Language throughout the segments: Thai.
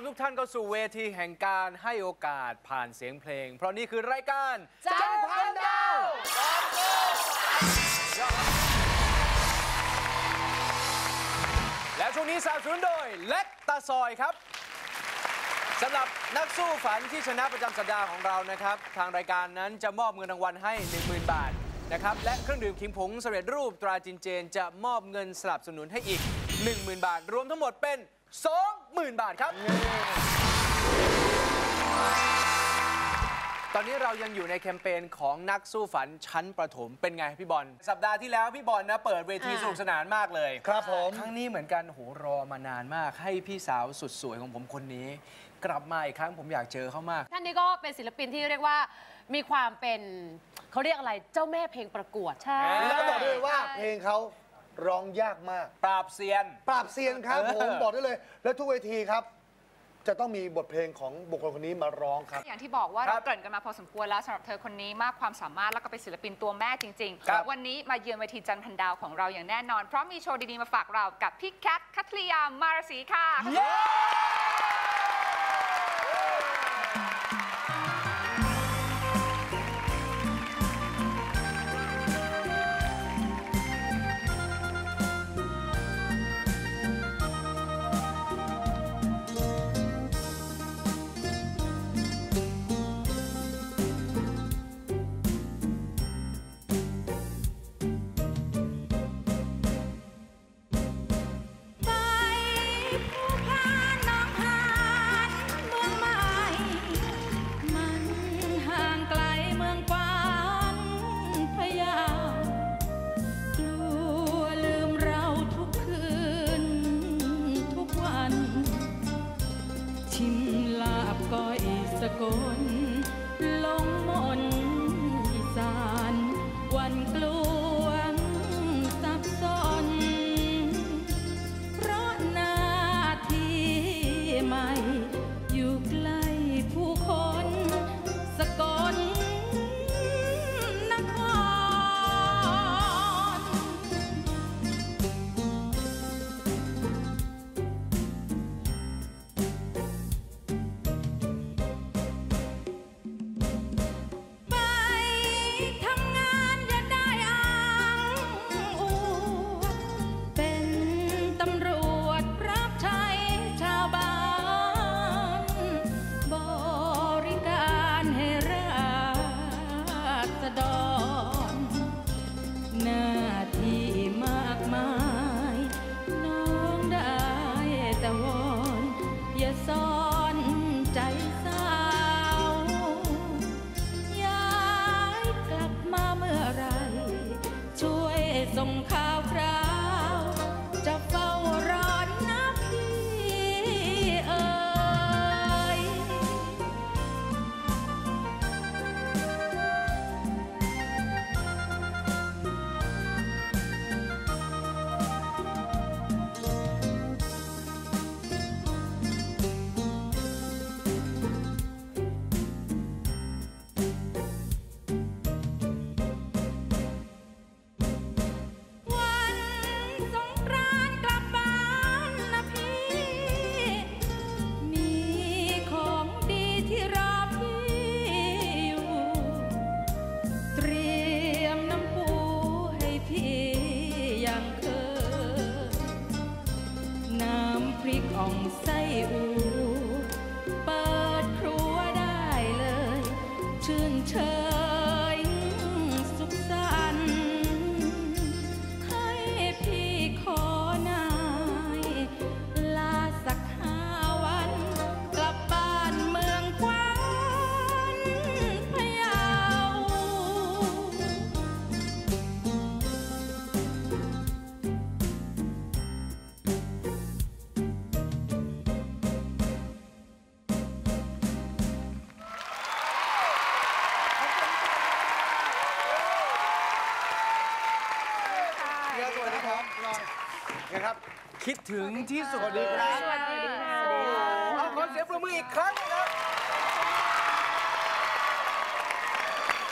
มทุกท่านเข้าสู่เวทีแห่งการให้โอกาสผ่านเสียงเพลง เพราะนี่คือรายการจันทร์พันดาวและช่วงนี้สนับสนุนโดยเล็กตาซอยครับสำหรับนักสู้ฝันที่ชนะประจำสัปดาห์ของเรานะครับ ทางรายการนั้นจะมอบเงินรางวัลให้ 10,000 บาทนะครับและเครื่องดื่มขิงผงสำเร็จรูปตราจินเจน จะมอบเงินสนับสนุนให้อีก 10,000 บาท รวมทั้งหมดเป็น 20,000 บาทครับ ตอนนี้เรายังอยู่ในแคมเปญของนักสู้ฝันชั้นประถมเป็นไงพี่บอล สัปดาห์ที่แล้วพี่บอลนะเปิดเวทีอ่าสนุกสนานมากเลย ครับผม ครั้งนี้เหมือนกันโหรอมานานมาก ให้พี่สาวสุดสวยของผมคนนี้ กลับมาอีกครั้งผมอยากเจอเขามาก ท่านนี้ก็เป็นศิลปินที่เรียกว่ามีความเป็นเขาเรียกอะไรเจ้าแม่เพลงประกวดใช่ แล้วบอกได้เลยว่าเพลงเขา ร้องยากมาก ปราบเซียน ปราบเซียนครับเออผมบอกได้เลย แล้วทุกเวทีครับ จะต้องมีบทเพลงของบุคคลคนนี้มาร้องครับ อย่างที่บอกว่าครัเราบเกริ่นกันมาพอสมควรแล้วสำหรับเธอคนนี้มากความสามารถแล้วก็เป็นศิลปินตัวแม่จริงครับ วันนี้มาเยือนเวทีจันทร์พันดาวของเราอย่างแน่นอน เพราะมีโชว์ดีๆมาฝากเรากับพี่แคทคัทริยามารสีค่ะ เย้ ใเดี๋ยวสวัสดีครับน้องไงครับ คิดถึงที่สุดสวัสดีครับสวัสดีค่ะเอาขอเสียงปรบมืออีกครั้งนะครับ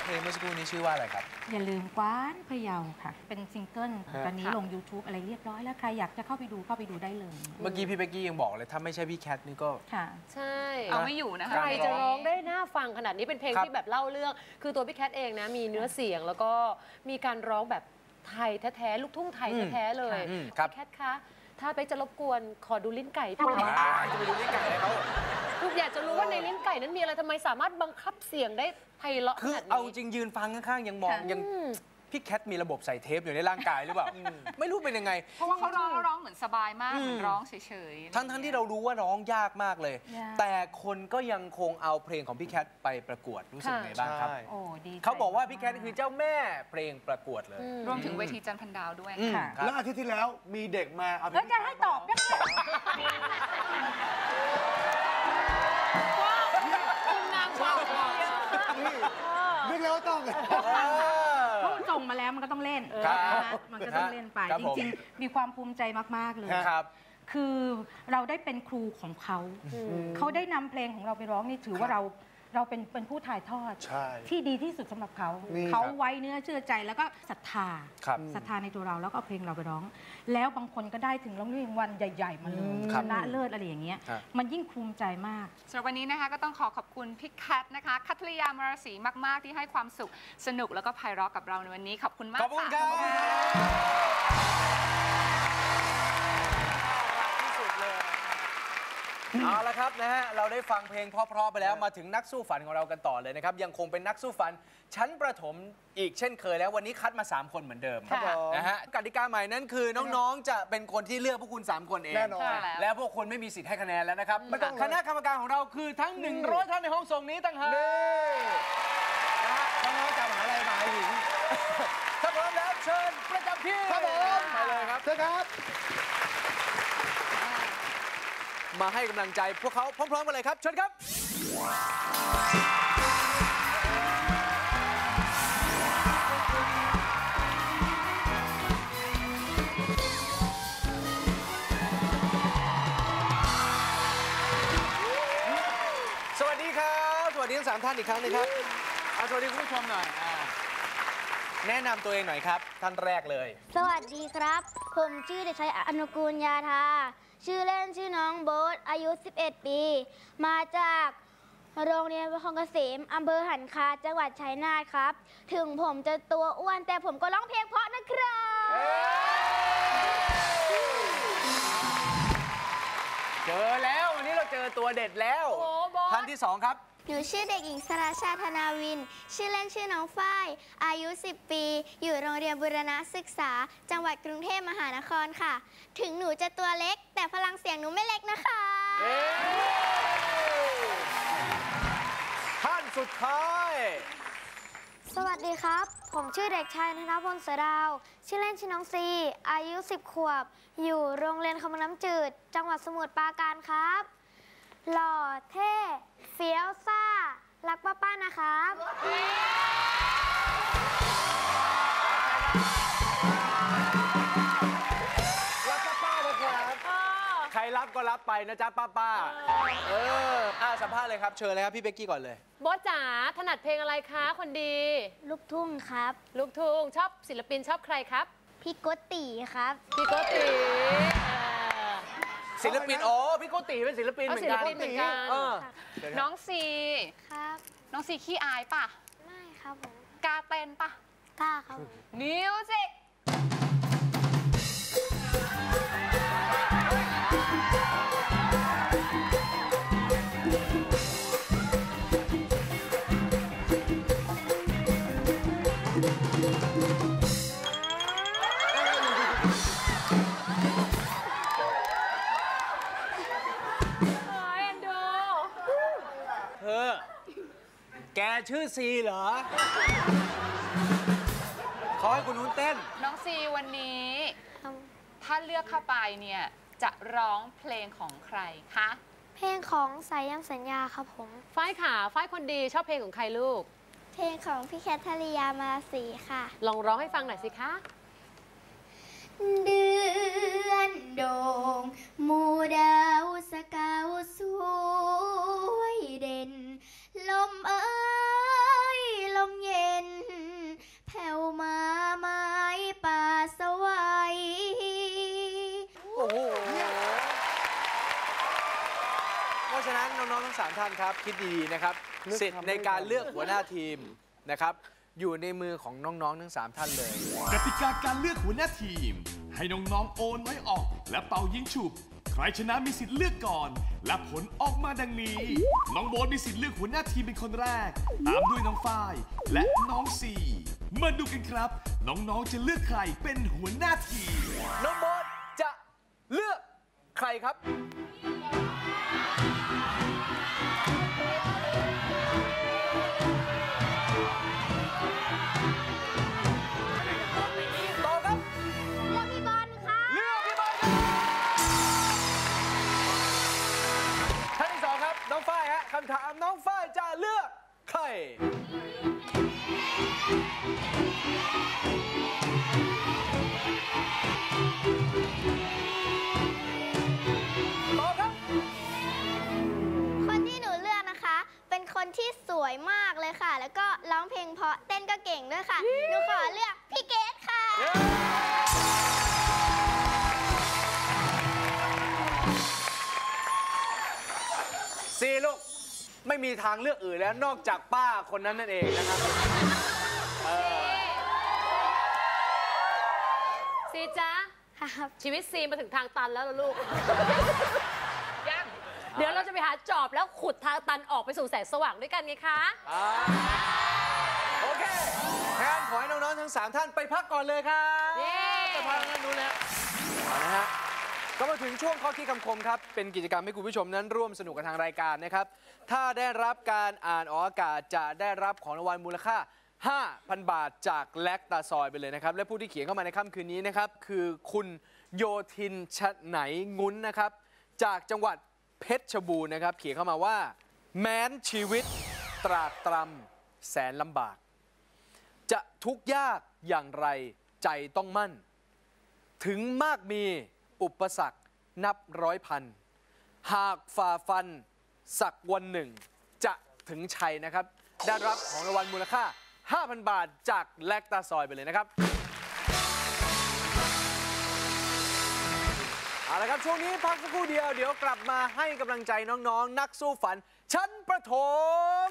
เพลงเมื่อสักครู่นี้ชื่อว่าอะไรครับ อย่าลืมกว้านพะเยาค่ะ เป็นซิงเกิลฮะตอนนี้ลง YouTube อะไรเรียบร้อยแล้ว ใครอยากจะเข้าไปดูเข้าไปดูได้เลย เมื่อกี้พี่เป๊กกี้ยังบอกเลย ถ้าไม่ใช่พี่แคทนี่ก็ ค่ะ ใช่ เอาไม่อยู่นะคะ ใครจะร้องได้น่าฟังขนาดนี้เป็นเพลงครับที่แบบเล่าเรื่อง คือตัวพี่แคทเองนะ มีเนื้อเสียงแล้วก็มีการร้องแบบ ไทยแท้ๆ ลูกทุ่งไทยแท้ๆ เลยอืมครับ พี่แคทคะ ถ้าเป๊กจะรบกวนขอดูลิ้นไก่พี่หน่อยอ่าจะไปดูลิ้นไก่เลยเขาคืออยากจะรู้ว่าในลิ้นไก่นั้นมีอะไรทำไมสามารถบังคับเสียงได้ไพเราะขคือนาดนี้เอาจริงยืนฟังข้างๆยังมองค่ะ ยัง อืม พี่แคทมีระบบใส่เทปอยู่ในร่างกายหรือเปล่า ไม่รู้เป็นยังไง เพราะว่าเขาร้องแล้วร้องเหมือนสบายมากอืมเหมือนร้องเฉยๆทั้งทั้งที่เรารู้ว่าร้องยากมากเลย ยาก แต่คนก็ยังคงเอาเพลงของพี่แคทไปประกวดรู้สึกค่ะไงบ้างครับใช่โอ้ดีใจเขาบอกว่าพี่แคทคือเจ้าแม่เพลงประกวดเลยอืมรวมถึงเวทีจันทร์พันดาวด้วยอืมค่ะ ครับ แล้วอาทิตย์ที่แล้วมีเด็กมาเอาเพลแล้วงจะให้ตอบยังไงคุณนางฟ้าเยอะนี่นึกแล้วว่าต้องเพราะมัน ส่งมาแล้วมันก็ต้องเล่นครับนะคะมันก็ต้องเล่นไป ครับจผม ริงๆ มีความภูมิใจมาก ๆ เลย ครับ คือเราได้เป็นครูของเขา เขาได้นำเพลงของเราไปร้องนี่ถือว่าเรา เราเป็นเป็นผู้ถ่ายทอด ใช่ ที่ดีที่สุดสำหรับเขา นี่เขาครับไว้เนื้อเชื่อใจแล้วก็ศรัทธาครับศรัทธาในตัวเราแล้วก็เอาเพลงเราไปร้อง แล้วบางคนก็ได้ถึงรางวัลใหญ่ๆมาเลยครัชบนะเลิศอะไรอย่างเงี้ยครับมันยิ่งภูมิใจมาก สำหรับวันนี้นะคะก็ต้องขอขอบคุณพี่แคทนะคะ คัทริยามารสีมาก ๆ ที่ให้ความสุขสนุกแล้วก็ไพเราะกับเราในวันนี้ ขอบคุณมากขอบคุณคค่ะรับ เอาละครับนะฮะเราได้ฟังเพลงเพราะๆไปแล้วมาถึงนักสู้ฝันของเรากันต่อเลยนะครับ ยังคงเป็นนักสู้ฝันชั้นประถมอีกเช่นเคยแล้ววันนี้คัดมา 3 คนเหมือนเดิมครับผมนะฮะกติกาใหม่นั้นคือน้องๆ จะเป็นคนที่เลือกพวกคุณ 3 คนเองแน่นอนใช่แล้วและพวกคุณไม่มีสิทธิ์ให้คะแนนแล้วนะครับไม่ต้องเลยคณะกรรมการของเราคือทั้ง 100ท่านในห้องส่งนี้ต่างหากนี่นะฮะน้องๆจากมหาลัยมหาหญิงถ้าพร้อมแล้วเชิญประจำที่ครับผมไปเลยครับเชิญครับ มาให้กำลังใจพวกเขาพร้อมๆกันเลยครับเชิญครับ สวัสดีครับ สวัสดีทั้งสามท่านอีกครั้งหนึงครับ เอาสวัสดีคุณผู้ชมหน่อยอ่าแนะนำตัวเองหน่อยครับ ท่านแรกเลย สวัสดีครับ ผมชื่อเด็กชายอนุกูลยาธาชื่อเล่นชื่อน้องโบ๊ทอายุ 11 ปี มาจากโรงเรียนประคองเกษมอำเภอหันคา จังหวัดชัยนาทครับ ถึงผมจะตัวอ้วน แต่ผมก็ร้องเพลงเพราะนะครับเจอแล้ววันนี้เราเจอตัวเด็ดแล้ว โอ้บอส ท่านที่สองครับ หนูชื่อเด็กหญิงสราชาธนาวิน ชื่อเล่นชื่อน้องฝ้าย อายุ 10 ปี อยู่โรงเรียนบุรณะศึกษา จังหวัดกรุงเทพมหานครค่ะ ถึงหนูจะตัวเล็ก แต่พลังเสียงหนูไม่เล็กนะคะ ท่านสุดท้าย สวัสดีครับ ผมชื่อเด็กชายธนพลเสือดาว ชื่อเล่นชื่อน้องซี อายุ 10 ขวบ อยู่โรงเรียนคำน้ำจืด จังหวัดสมุทรปราการครับ หล่อเท่ เฟี้ยวซ่า รักป้าๆนะครับ รับป้าป้าเลยครับใครรับก็รับไปนะจ๊ะป้าป้า เอออ่าสัมภาษณ์เลยครับ เชิญเลยครับพี่เป๊กกี้ก่อนเลยบอสจ๋าถนัดเพลงอะไรคะคนดี ลูกทุ่งครับ ลูกทุ่งชอบศิลปินชอบใครครับ พี่โกติครับ พี่โกติเอ่อ ศิลปิน อ๋อ พี่โกติเป็นศิลปินเอาเหมือศินลกันปินเหมือนกัน เออน้องซี ครับ น้องซีขี้อายป่ะไม่ครับผมกล้าเต้นป่ะ กล้าครับผม มิวสิก เธอแกชื่อซีเหรอเขาให้คุณนุ้นเต้น น้องซีวันนี้ครับถ้าเลือกเข้าไปเนี่ย จะร้องเพลงของใครคะ เพลงของสายยันสัญญาครับผม ฝ้ายขาฝ้ายคนดีชอบเพลงของใครลูก เพลงของพี่แคทธริยามาสีค่ะ ลองร้องให้ฟังหน่อยสิคะ เดือนโด่ามท่านครับ คิดดีๆนะครับสิทธิ์ในการเลือกหัวหน้าทีมนะครับ อยู่ในมือของน้องๆทั้งสามท่านเลย กติกาการเลือกหัวหน้าทีม ให้น้องๆโอนไว้ออก และเป่ายิงฉุบ ใครชนะมีสิทธิ์เลือกก่อน และผลออกมาดังนี้ น้องโบ๊ทมีสิทธิ์เลือกหัวหน้าทีมเป็นคนแรก ตามด้วยน้องฝ้ายและน้องซีมาดูกันครับ น้องๆจะเลือกใครเป็นหัวหน้าทีม น้องโบ๊ทจะเลือกใครครับ ม่มีทางเลือกอื่นแล้วนอกจากป้าคนนั้นนั่นเองนะครับซีจ้าครับชีวิตซีมาถึงทางตันแล้วล่ะลูก ยัง เดี๋ยวเราจะไปหาจอบแล้วขุดทางตันออกไปสู่แสงสว่างด้วยกันไงคะ อ่าโอเคแทนขอให้น้องๆทั้ง 3 ท่านไปพักก่อนเลยครับเย้ ไปพักกันดูแล้วเอาละฮะ ก็มาถึงช่วงข้อคิดคำคมครับ เป็นกิจกรรมให้คุณผู้ชมนั้นร่วมสนุกกับทางรายการนะครับ ถ้าได้รับการอ่านออกอากาศจะได้รับของรางวัลมูลค่า 5,000 บาทจากแลกตาซอยไปเลยนะครับ และผู้ที่เขียนเข้ามาในค่ำคืนนี้นะครับ คือคุณโยทินชะไหนงุ้นนะครับ จากจังหวัดเพชรชบูรณ์นะครับ เขียนเข้ามาว่า แม้นชีวิตตรากตรำแสนลำบาก จะทุกข์ยากอย่างไรใจต้องมั่น ถึงมากมี อุปสรรคนับร้อยพัน หากฝ่าฟันสักวันหนึ่ง จะถึงชัยนะครับ ได้รับของรางวัลมูลค่า 5,000 บาทจากแลกตาซอยไปเลยนะครับ เอาละครับช่วงนี้พักสักครู่เดียว เดี๋ยวกลับมาให้กำลังใจน้องๆ นักสู้ฝันชั้นประถม